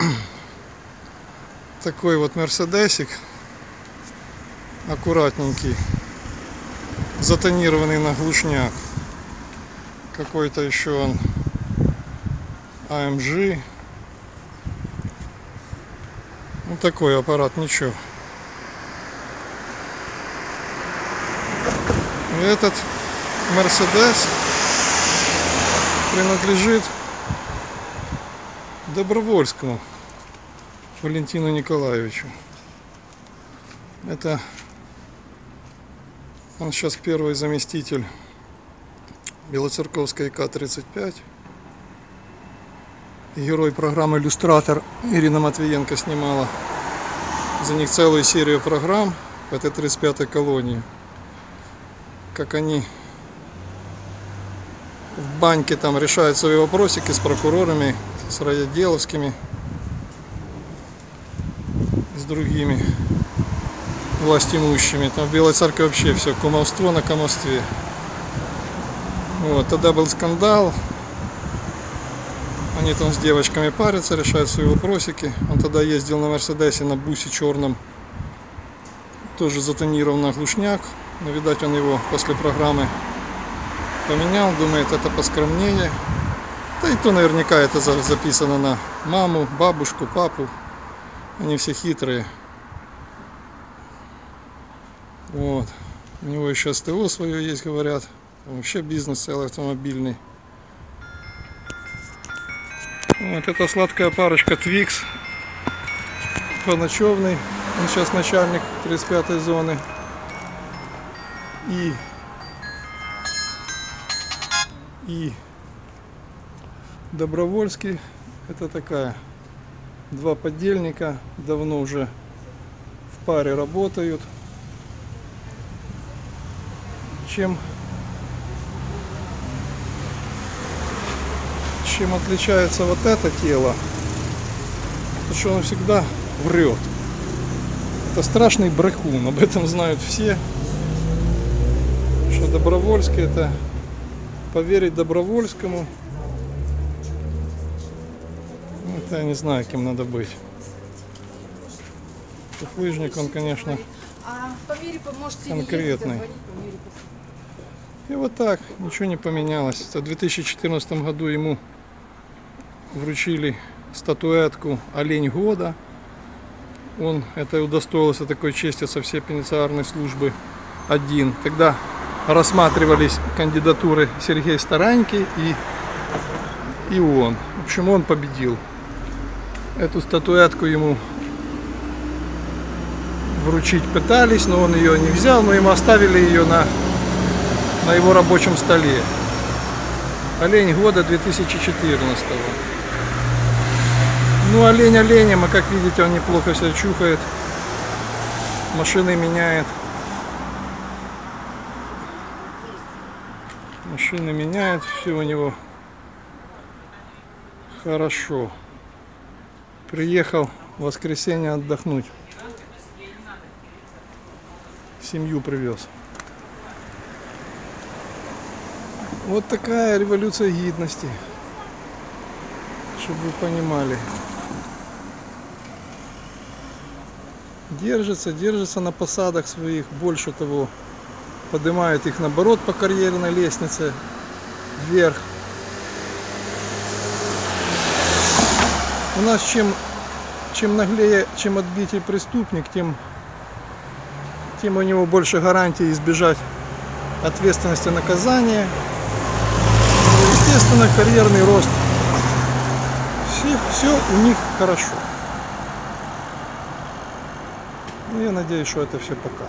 такой вот мерседесик. Аккуратненький. Затонированный на глушняк. Какой-то еще он AMG ну такой аппарат ничего. И этот Мерседес принадлежит Добровольскому Валентину Николаевичу. Это он сейчас первый заместитель Белоцерковской ИК-35. Герой программы «Иллюстратор» Ирина Матвиенко снимала за них целую серию программ в этой 35-й колонии. Как они в баньке там решают свои вопросики с прокурорами, с райотделовскими, с другими властимущими. Там в Белой Церкви вообще все кумовство на кумовстве. Вот, тогда был скандал. Они там с девочками парятся, решают свои вопросики. Он тогда ездил на Мерседесе на бусе черном. Тоже затонирован на глушняк. Но, видать, он его после программы поменял. Думает, это поскромнее. Да и то наверняка это за- записано на маму, бабушку, папу. Они все хитрые. Вот. У него еще СТО свое есть, говорят. Там Вообще бизнес целый автомобильный. Вот это сладкая парочка Твикс. Поночевный. Он сейчас начальник 35-й зоны. И и Добровольский. Это такая два подельника. Давно уже в паре работают. Чем чем отличается вот это тело, то что он всегда врет. Это страшный брехун, об этом знают все. Что Добровольский это поверить Добровольскому. Ну, Это я не знаю, кем надо быть. Лыжник, он, конечно, А Конкретный. И вот так, ничего не поменялось. В 2014 году ему вручили статуэтку «Олень года». Он это удостоился такой чести со всей пенитенциарной службы один. Тогда рассматривались кандидатуры Сергея Стараньки и, и он. В общем, он победил. Эту статуэтку ему вручить пытались, но он ее не взял, но ему оставили ее на на его рабочем столе. Олень года 2014. Ну, олень оленем, а как видите, он неплохо себя чухает. Машины меняет. Машины меняет, все у него хорошо. Приехал в воскресенье отдохнуть. Семью привез. Вот такая революция гидности. Чтобы вы понимали. Держится, держится на посадах своих. Больше того, поднимает их наоборот по карьерной лестнице вверх. У нас чем, чем наглее, чем отбитый преступник, тем, тем у него больше гарантий избежать ответственности наказания. Естественно, карьерный рост. Все, все у них хорошо. Ну, я надеюсь, что это все пока.